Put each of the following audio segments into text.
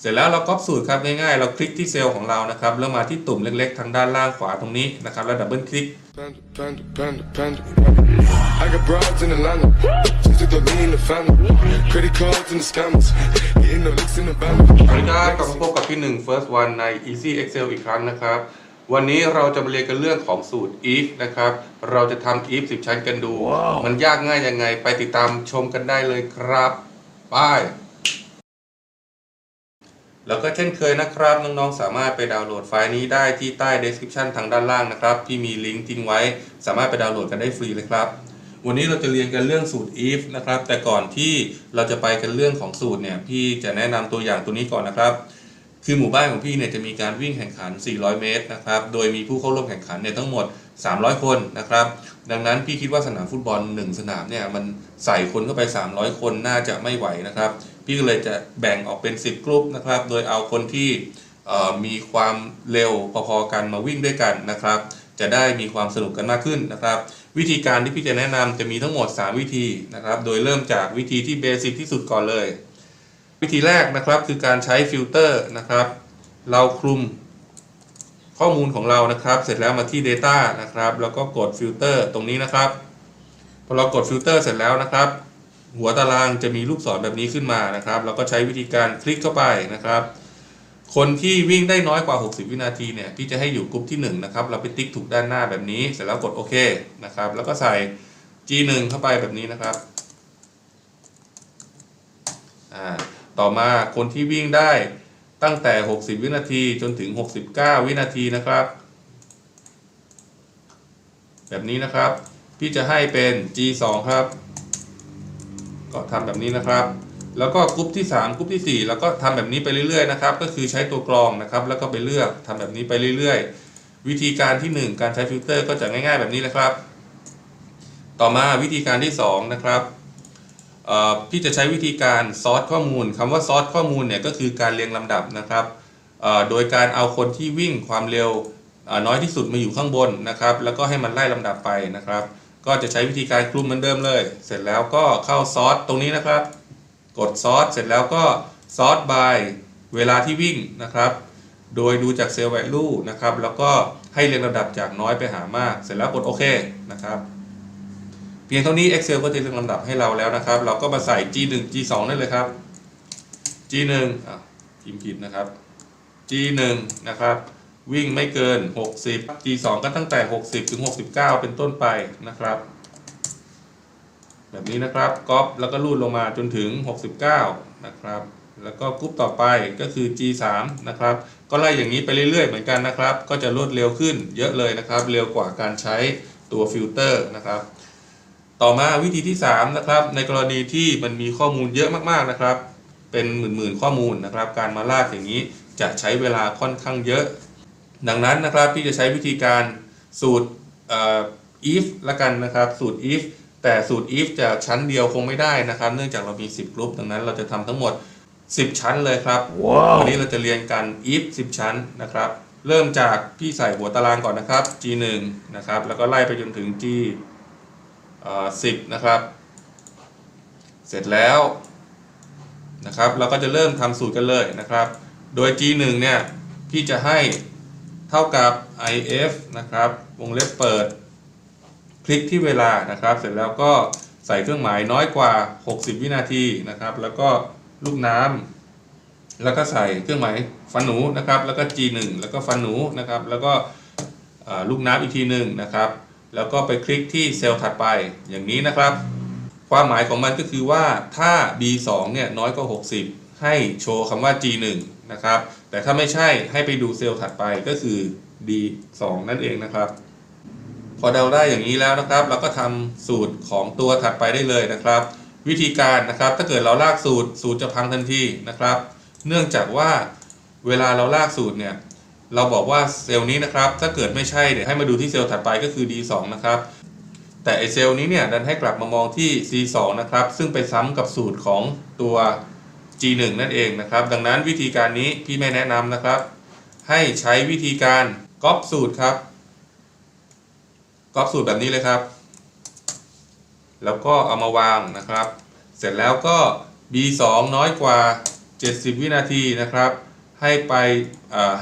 เสร็จแล้วเราก๊อปสูตรครับง่ายๆ เราคลิกที่เซลล์ของเรานะครับแล้วมาที่ตุ่มเล็กๆ ทางด้านล่างขวาตรงนี้นะครับแล้วดับเบิลคลิก Panda, panda, panda, panda. I got broads in Atlanta. Just took the lean in the family. Credit cards and the scammers. Hitting the licks in the band. สวัสดีครับกลับมาพบกับพี่หนึ่ง first one ใน easy excel อีกครั้งนะครับ วันนี้เราจะมาเรียนกันเรื่องของสูตร if นะครับ เราจะทำ if 10 ชั้นกันดู มันยากง่ายยังไงไปติดตามชมกันได้เลยครับไป แล้วก็เช่นเคยนะครับ น้องๆ สามารถไปดาวน์โหลดไฟล์นี้ได้ที่ใต้ description ทางด้านล่างนะครับ ที่มีลิงก์ทิ้งไว้ สามารถไปดาวน์โหลดกันได้ฟรีเลยครับ วันนี้เราจะเรียนกันเรื่องสูตร if นะครับ แต่ก่อนที่เราจะไปกันเรื่องของสูตรเนี่ย พี่จะแนะนำตัวอย่างตัวนี้ก่อนนะครับ คือหมู่บ้านของพี่เนี่ยจะมีการวิ่งแข่งขัน 400 เมตรนะครับ โดยมีผู้เข้าร่วมแข่งขันเนี่ยทั้งหมด 300 คนนะครับ ดังนั้นพี่คิดว่าสนามฟุตบอล 1 สนามเนี่ยมันใส่คนเข้าไป 300 คนน่าจะไม่ไหวนะครับ พี่ก็เลยจะแบ่งออกเป็น 10 กลุ่มนะครับ โดยเอาคนที่มีความเร็วพอๆกันมาวิ่งด้วยกันนะครับ จะได้มีความสนุกกันมากขึ้นนะครับ วิธีการที่พี่จะแนะนำจะมีทั้งหมด 3 วิธีนะครับ โดยเริ่มจากวิธีที่เบสิกที่สุดก่อนเลย วิธีแรกนะครับคือการใช้ฟิลเตอร์นะครับ เราคลุมข้อมูลของเรานะครับ เสร็จแล้วมาที่ Data นะครับ แล้วก็กดฟิลเตอร์ตรงนี้นะครับพอเรากดฟิลเตอร์เสร็จแล้วนะครับ หัวตารางจะมีลูกศรแบบนี้ขึ้นมานะครับ เราก็ใช้วิธีการคลิกเข้าไปนะครับ คนที่วิ่งได้น้อยกว่า 60 วินาทีเนี่ยพี่จะให้อยู่กลุ่มที่ 1 นะครับ เราไปติ๊กถูกด้านหน้าแบบนี้ เสร็จแล้วกดโอเคนะครับ แล้วก็ใส่ G1 เข้าไปแบบนี้นะครับอ่าต่อมาคนที่วิ่งได้ตั้งแต่ 60 วินาทีจนถึง 69 วินาทีนะครับ แบบนี้นะครับ พี่จะให้เป็น G2 ครับ ก็ทำแบบนี้นะครับ แล้วก็กรุ๊ปที่ 3กรุ๊ปที่ 4 แล้วก็ทำแบบนี้ไปเรื่อยๆนะครับ ก็คือใช้ตัวกรองนะครับ แล้วก็ไปเลือกทำแบบนี้ไปเรื่อยๆ วิธีการที่ 1 การใช้ฟิลเตอร์ก็จะง่ายๆแบบนี้แหละครับ ต่อมาวิธีการที่ 2 นะครับพี่จะใช้วิธีการซอร์ตข้อมูลคำว่าซอร์ตข้อมูลเนี่ยก็คือการเรียงลำดับนะครับโดยการเอาคนที่วิ่งความเร็วน้อยที่สุดมาอยู่ข้างบนนะครับ แล้วก็ให้มันไล่ลำดับไปนะครับ ก็จะใช้วิธีการคลุมเหมือนเดิมเลย เสร็จแล้วก็เข้าซอร์ตตรงนี้นะครับ กดซอร์ตเสร็จแล้วก็ซอร์ต by เวลาที่วิ่งนะครับ โดยดูจากเซลล์ value นะครับ แล้วก็ให้เรียงลำดับจากน้อยไปหามาก เสร็จแล้วกดโอเคนะครับเพียงเท่านี้ Excel ก็จะเรียงลำดับให้เราแล้วนะครับ เราก็มาใส่ G1 G2 ได้เลยครับ G1 อะพิมพ์ผิดนะครับ G1 นะครับ วิ่งไม่เกิน 60 G2 ก็ตั้งแต่ 60 ถึง 69 เป็นต้นไปนะครับ แบบนี้นะครับก๊อปแล้วก็รูดลงมาจนถึง 69 นะครับ แล้วก็กรุ๊ปต่อไปก็คือ G3 นะครับ ก็ไล่อย่างนี้ไปเรื่อยๆ เหมือนกันนะครับ ก็จะรวดเร็วขึ้นเยอะเลยนะครับ เร็วกว่าการใช้ตัวฟิลเตอร์นะครับ ต่อมาวิธีที่ 3 นะครับ ในกรณีที่มันมีข้อมูลเยอะมากๆนะครับ เป็นหมื่นๆข้อมูลนะครับ การมาลากอย่างนี้จะใช้เวลาค่อนข้างเยอะ ดังนั้นนะครับพี่จะใช้วิธีการสูตรเอ่อ if ละกันนะครับสูตร if แต่สูตร if จะชั้นเดียวคงไม่ได้นะครับ เนื่องจากเรามี 10 กลุ่มดังนั้นเราจะทำทั้งหมด 10 ชั้นเลยครับวันนี้เราจะเรียนกัน if 10 ชั้นนะครับ เริ่มจากพี่ใส่หัวตารางก่อนนะครับ g1 นะครับแล้วก็ไล่ไปจนถึง g เอ่อ10นะครับ เสร็จแล้วนะครับ เราก็จะเริ่มทำสูตรกันเลยนะครับ โดย g1 เนี่ยพี่จะให้ เท่ากับ if นะครับวงเล็บเปิด คลิกที่เวลานะครับ เสร็จแล้วก็ใส่เครื่องหมายน้อยกว่า 60 วินาทีนะครับ แล้วก็ลูกน้ำแล้วก็ใส่เครื่องหมายฟันหนูนะครับ แล้วก็ G1 แล้วก็ฟันหนูนะครับ แล้วก็ลูกน้ำอีกทีหนึ่งนะครับ แล้วก็ไปคลิกที่เซลล์ถัดไปอย่างนี้นะครับ ความหมายของมันก็คือว่าถ้า B2 เนี่ยน้อยกว่า60 ให้โชว์คำว่า G1 นะครับ แต่ถ้าไม่ใช่ให้ไปดูเซลล์ถัดไปก็คือ D2 นั่นเองนะครับ พอเดาได้อย่างนี้แล้วนะครับ เราก็ทำสูตรของตัวถัดไปได้เลยนะครับ วิธีการนะครับถ้าเกิดเราลากสูตรสูตรจะพังทันทีนะครับ เนื่องจากว่าเวลาเราลากสูตรเนี่ยเราบอกว่าเซลล์นี้นะครับ ถ้าเกิดไม่ใช่เนี่ยให้มาดูที่เซลล์ถัดไปก็คือ D2 นะครับแต่ไอเซลล์นี้เนี่ยดันให้กลับมามองที่ C2 นะครับ ซึ่งไปซ้ำกับสูตรของตัว G1 นั่นเองนะครับ ดังนั้นวิธีการนี้พี่ไม่แนะนำนะครับ ให้ใช้วิธีการก๊อปสูตรครับก๊อปสูตรแบบนี้เลยครับ แล้วก็เอามาวางนะครับ เสร็จแล้วก็ b 2 น้อยกว่า 70 วินาทีนะครับ ให้ไป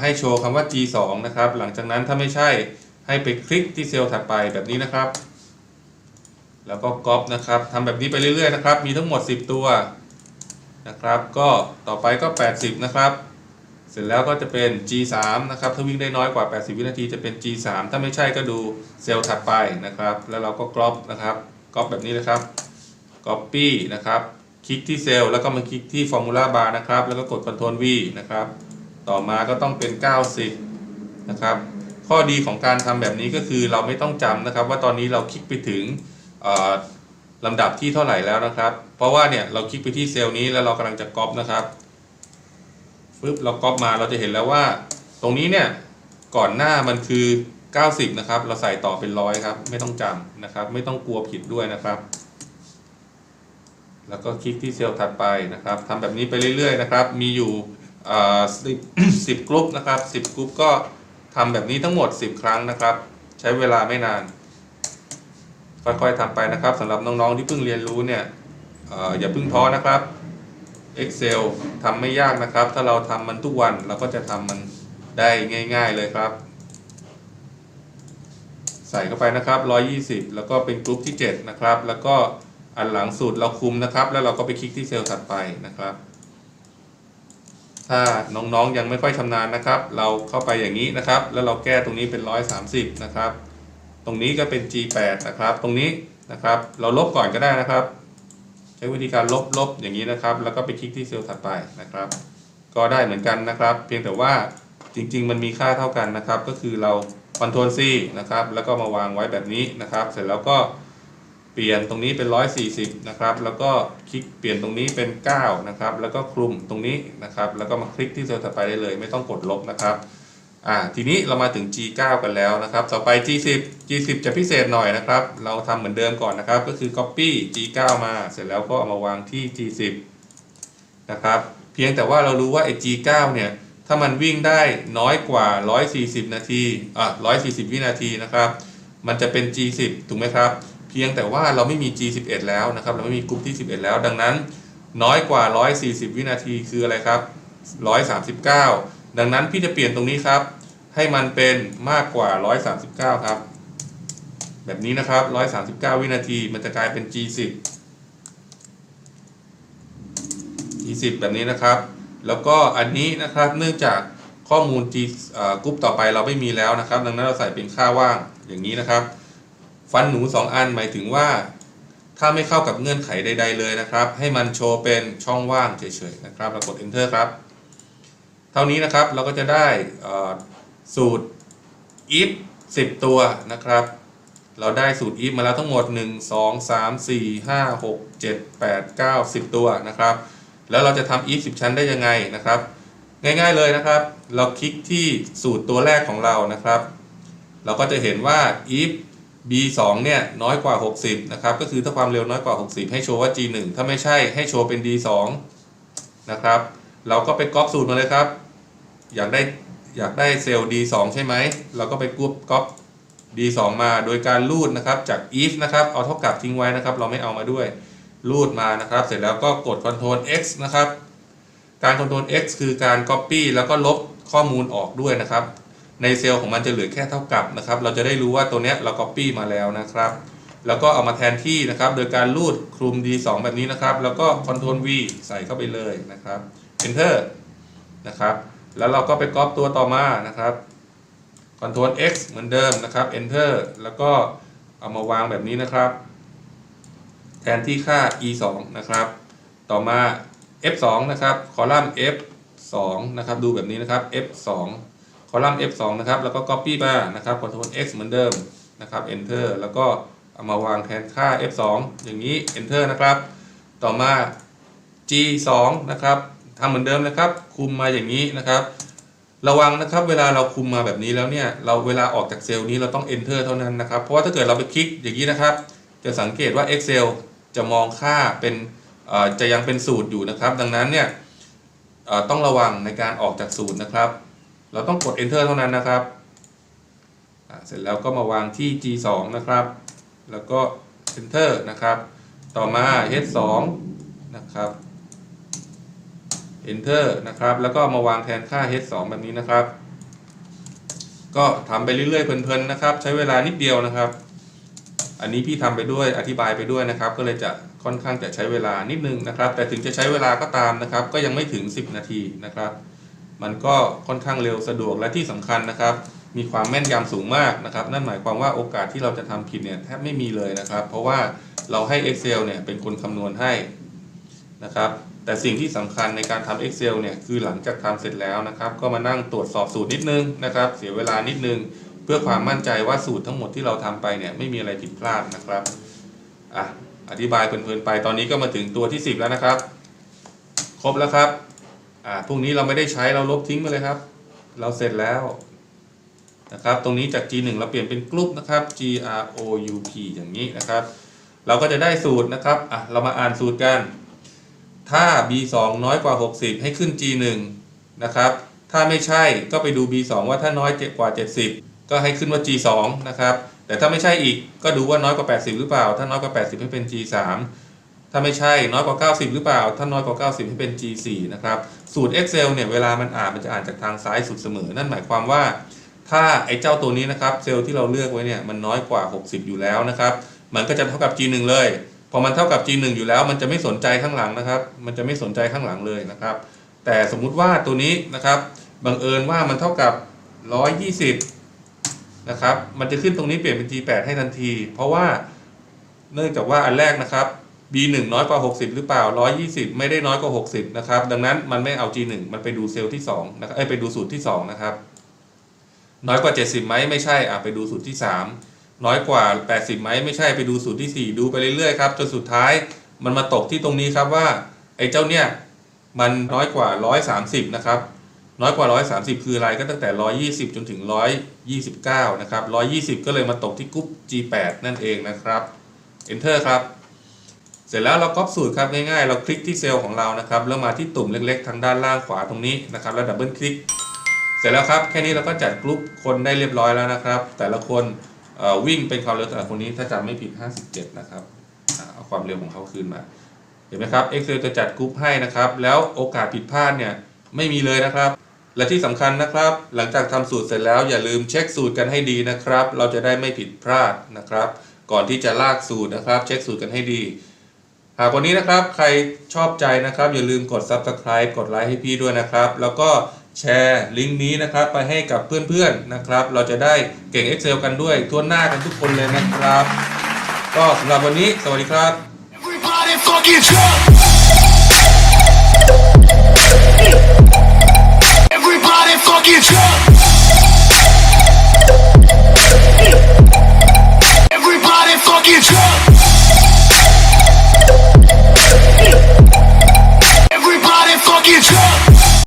ให้โชว์คำว่า G2 นะครับ หลังจากนั้นถ้าไม่ใช่ให้ไปคลิกที่เซลล์ถัดไปแบบนี้นะครับ แล้วก็ก๊อปนะครับทำแบบนี้ไปเรื่อยๆนะครับ มีทั้งหมด 10 ตัว นะครับ ก็ต่อไปก็ 80 นะครับ เสร็จแล้วก็จะเป็น G3 นะครับ ถ้าวิ่งได้น้อยกว่า 80 วินาทีจะเป็น G3 ถ้าไม่ใช่ก็ดูเซลล์ถัดไปนะครับ แล้วเราก็กรอบนะครับกรอบแบบนี้นะครับ Copy นะครับ คลิกที่เซลล์แล้วก็มาคลิกที่ Formula Bar นะครับ แล้วก็กด Ctrl V นะครับ ต่อมาก็ต้องเป็น 90 นะครับ ข้อดีของการทำแบบนี้ก็คือเราไม่ต้องจำนะครับ ว่าตอนนี้เราคลิกไปถึง ลำดับที่เท่าไหร่แล้วนะครับ เพราะว่าเนี่ยเราคลิกไปที่เซลล์นี้แล้วเรากำลังจะก๊อปนะครับปึ๊บเราก๊อปมาเราจะเห็นแล้วว่า ตรงนี้เนี่ยก่อนหน้ามันคือ 90 นะครับ เราใส่ต่อเป็นร้อยครับ ไม่ต้องจำนะครับ ไม่ต้องกลัวผิดด้วยนะครับ แล้วก็คลิกที่เซลล์ถัดไปนะครับทำแบบนี้ไปเรื่อยๆนะครับ มีอยู่สิบสิบกรุ๊ปนะครับสิบกรุ๊ปก็ทำแบบนี้ทั้งหมด 10 ครั้งนะครับ ใช้เวลาไม่นาน ค่อยๆทำไปนะครับสำหรับน้องๆที่เพิ่งเรียนรู้เนี่ยอออย่าเพิ่งท้อนะครับ Excel ทำไม่ยากนะครับ ถ้าเราทำมันทุกวันเราก็จะทำมันได้ง่าย ๆเลยครับ ใส่เข้าไปนะครับ 120 แล้วก็เป็นกลุ่มที่ 7 นะครับ แล้วก็อันหลังสุดเราคุมนะครับ แล้วเราก็ไปคลิกที่เซลล์ถัดไปนะครับ ถ้าน้องๆยังไม่ค่อยชำนาญนะครับ เราเข้าไปอย่างนี้นะครับ แล้วเราแก้ตรงนี้เป็น 130 นะครับ ตรงนี้ก็เป็น G8 นะครับ ตรงนี้นะครับ เราลบก่อนก็ได้นะครับ ใช้วิธีการลบลบอย่างนี้นะครับ แล้วก็ไปคลิกที่เซลล์ถัดไปนะครับ ก็ได้เหมือนกันนะครับ เพียงแต่ว่าจริง ๆ มันมีค่าเท่ากันนะครับ ก็คือเรา Ctrl C นะครับ แล้วก็มาวางไว้แบบนี้นะครับ เสร็จแล้วก็เปลี่ยนตรงนี้เป็น 140 นะครับ แล้วก็คลิกเปลี่ยนตรงนี้เป็น 9 นะครับ แล้วก็คลุมตรงนี้นะครับ แล้วก็มาคลิกที่เซลล์ถัดไปได้เลย ไม่ต้องกดลบนะครับ อ่าทีนี้เรามาถึง G9 กันแล้วนะครับ ต่อไป G10 G10 จะพิเศษหน่อยนะครับ เราทำเหมือนเดิมก่อนนะครับ ก็คือ Copy G9 มาเสร็จแล้วก็เอามาวางที่ G10 นะครับ เพียงแต่ว่าเรารู้ว่าไอ้ G9 เนี่ยถ้ามันวิ่งได้น้อยกว่า 140 นาทีอะ140 วินาทีนะครับ มันจะเป็น G10 ถูกไหมครับ เพียงแต่ว่าเราไม่มี G11 แล้วนะครับ เราไม่มีกลุ่มที่ 11 แล้ว ดังนั้น น้อยกว่า 140 วินาทีคืออะไรครับ 139 ดังนั้นพี่จะเปลี่ยนตรงนี้ครับ ให้มันเป็นมากกว่า 139 ครับ แบบนี้นะครับ 139 วินาทีมันจะกลายเป็น G10 G10 แบบนี้นะครับ แล้วก็อันนี้นะครับเนื่องจากข้อมูล G กรุ๊ปต่อไปเราไม่มีแล้วนะครับ ดังนั้นเราใส่เป็นค่าว่างอย่างนี้นะครับ ฟันหนู 2 อันหมายถึงว่า ถ้าไม่เข้ากับเงื่อนไขใด ๆ เลยนะครับ ให้มันโชว์เป็นช่องว่างเฉยๆนะครับเรากด enter ครับ เท่านี้นะครับเราก็จะได้อ่อ สูตร if 10 ตัวนะครับ เราได้สูตร if มาแล้วทั้งหมด 1 2 3 4 5 6 7 8 9 10 ตัวนะครับ แล้วเราจะทำ if 10 ชั้นได้ยังไงนะครับ ง่ายๆเลยนะครับ เราคลิกที่สูตรตัวแรกของเรานะครับ เราก็จะเห็นว่า if b2 เนี่ยน้อยกว่า 60 นะครับ ก็คือถ้าความเร็วน้อยกว่า 60 ให้โชว์ว่า g1 ถ้าไม่ใช่ให้โชว์เป็น d2 นะครับ เราก็ไปก๊อปสูตรมาเลยครับ อยากได้ อยากได้เซลล์ d2 ใช่ไหม เราก็ไปกรุ๊ปก๊อป d2 มาโดยการรูดนะครับจาก if นะครับ เอาเท่ากับทิ้งไว้นะครับ เราไม่เอามาด้วยรูดมานะครับ เสร็จแล้วก็กด Ctrl X นะครับ การ Ctrl X คือการ Copy แล้วก็ลบข้อมูลออกด้วยนะครับ ในเซลล์ของมันจะเหลือแค่เท่ากับนะครับ เราจะได้รู้ว่าตัวเนี้ยเรา Copy มาแล้วนะครับ แล้วก็เอามาแทนที่นะครับ โดยการรูดคลุม D2 แบบนี้นะครับ แล้วก็ Ctrl V ใส่เข้าไปเลยนะครับ Enter นะครับ แล้วเราก็ไปก๊อปตัวต่อมานะครับ Ctrl X เหมือนเดิมนะครับ Enter แล้วก็เอามาวางแบบนี้นะครับ แทนที่ค่า e 2นะครับ ต่อมา f 2นะครับ คอลัมน์ f 2นะครับ ดูแบบนี้นะครับ f 2คอลัมน์ f 2นะครับ แล้วก็ copy มานะครับ Ctrl x เหมือนเดิมนะครับ enter แล้วก็เอามาวางแทนค่า f 2อย่างนี้ enter นะครับ ต่อมา g 2นะครับ ทำเหมือนเดิมนะครับ คุมมาอย่างนี้นะครับ ระวังนะครับ เวลาเราคุมมาแบบนี้แล้วเนี่ยเราเวลาออกจากเซลล์นี้เราต้อง enter เท่านั้นนะครับ เพราะว่าถ้าเกิดเราไปคลิกอย่างนี้นะครับ จะสังเกตว่า Excel จะมองค่าเป็นจะยังเป็นสูตรอยู่นะครับ ดังนั้นเนี่ยต้องระวังในการออกจากสูตรนะครับ เราต้องกด enter เท่านั้นนะครับเสร็จแล้วก็มาวางที่ G2 นะครับ แล้วก็ enter นะครับ ต่อมา H2 นะครับ enter นะครับ แล้วก็มาวางแทนค่า h 2แบบนี้นะครับ ก็ทำไปเรื่อยๆ เพลินๆนะครับ ใช้เวลานิดเดียวนะครับ อันนี้พี่ทำไปด้วยอธิบายไปด้วยนะครับ ก็เลยจะค่อนข้างจะใช้เวลานิดนึงนะครับ แต่ถึงจะใช้เวลาก็ตามนะครับ ก็ยังไม่ถึง 10 นาทีนะครับ มันก็ค่อนข้างเร็วสะดวกและที่สำคัญนะครับ มีความแม่นยำสูงมากนะครับ นั่นหมายความว่าโอกาสที่เราจะทำผิดเนี่ยแทบไม่มีเลยนะครับ เพราะว่าเราให้ Excel เนี่ยเป็นคนคำนวณให้นะครับ แต่สิ่งที่สำคัญในการทำ Excel เนี่ยคือหลังจากทำเสร็จแล้วนะครับ ก็มานั่งตรวจสอบสูตรนิดนึงนะครับ เสียเวลานิดนึง เพื่อความมั่นใจว่าสูตรทั้งหมดที่เราทำไปเนี่ยไม่มีอะไรผิดพลาดนะครับอะอธิบายเพลินๆไปตอนนี้ก็มาถึงตัวที่ 10 แล้วนะครับ ครบแล้วครับอ่าพวกนี้เราไม่ได้ใช้เราลบทิ้งไปเลยครับ เราเสร็จแล้วนะครับ ตรงนี้จาก G1 เราเปลี่ยนเป็นกรุ๊ปนะครับ G R O U P อย่างนี้นะครับ เราก็จะได้สูตรนะครับอะเรามาอ่านสูตรกัน ถ้า B2 น้อยกว่า 60 ให้ขึ้น G1 นะครับ ถ้าไม่ใช่ก็ไปดู B2 ว่าถ้าน้อยกว่า 70 ก็ให้ขึ้นว่า G2 นะครับ แต่ถ้าไม่ใช่อีกก็ดูว่าน้อยกว่า 80 หรือเปล่า ถ้าน้อยกว่า 80 ให้เป็น G3 ถ้าไม่ใช่น้อยกว่า 90 หรือเปล่า ถ้าน้อยกว่า 90 ให้เป็น G4 นะครับ สูตร Excel เนี่ยเวลามันอ่านมันจะอ่านจากทางซ้ายสุดเสมอ นั่นหมายความว่า ถ้าไอ้เจ้าตัวนี้นะครับเซลล์ที่เราเลือกไว้เนี่ยมันน้อยกว่า 60 อยู่แล้วนะครับ มันก็จะเท่ากับ G1 เลย พอมันเท่ากับ G1 อยู่แล้ว มันจะไม่สนใจข้างหลังนะครับ มันจะไม่สนใจข้างหลังเลยนะครับ แต่สมมุติว่าตัวนี้นะครับบังเอิญว่ามันเท่ากับ 120 นะครับ มันจะขึ้นตรงนี้เปลี่ยนเป็น G8 ให้ทันที เพราะว่าเนื่องจากว่าอันแรกนะครับ B1 น้อยกว่า 60 หรือเปล่า 120 ไม่ได้น้อยกว่า 60 นะครับ ดังนั้นมันไม่เอา G1 มันไปดูเซลล์ที่2นะครับไปดูสูตรที่ 2 นะครับ น้อยกว่า 70ไหมไม่ใช่อะไปดูสูตรที่ 3 น้อยกว่า 80ไหมไม่ใช่ไปดูสูตรที่ 4 ดูไปเรื่อยๆครับจนสุดท้ายมันมาตกที่ตรงนี้ครับว่าไอ้เจ้าเนี่ยมันน้อยกว่า 130 นะครับ น้อยกว่า 130 คืออะไรก็ตั้งแต่ 120 จนถึง 129 นะครับ 120 ก็เลยมาตกที่กรุ๊ป G8 นั่นเองนะครับ Enter ครับ เสร็จแล้วเราก๊อปสูตรครับง่ายๆ เราคลิกที่เซลล์ของเรานะครับ แล้วมาที่ตุ่มเล็กๆ ทางด้านล่างขวาตรงนี้นะครับ แล้วดับเบิลคลิก เสร็จแล้วครับ แค่นี้เราก็จัดกลุ่มคนได้เรียบร้อยแล้วนะครับ แต่ละคน วิ่งเป็นความเร็วต่ละคนนี้ถ้าจำไม่ผิด 57 นะครับเอาความเร็วของเขาคืนมา เห็นไหมครับ Excel จะจัดกลุ่มให้นะครับ แล้วโอกาสผิดพลาดเนี่ยไม่มีเลยนะครับ และที่สำคัญนะครับ หลังจากทำสูตรเสร็จแล้วอย่าลืมเช็คสูตรกันให้ดีนะครับ เราจะได้ไม่ผิดพลาดนะครับ ก่อนที่จะลากสูตรนะครับ เช็คสูตรกันให้ดี หากวันนี้นะครับใครชอบใจนะครับ อย่าลืมกด Subscribe กดไลค์ให้พี่ด้วยนะครับ แล้วก็ แชร์ลิงก์นี้นะครับไปให้กับเพื่อนๆนะครับ เราจะได้เก่ง Excel กันด้วยทั่วหน้ากันทุกคนเลยนะครับ ก็สำหรับวันนี้สวัสดีครับ Everybody fucking drop Everybody fucking drop Everybody fucking drop Everybody fucking drop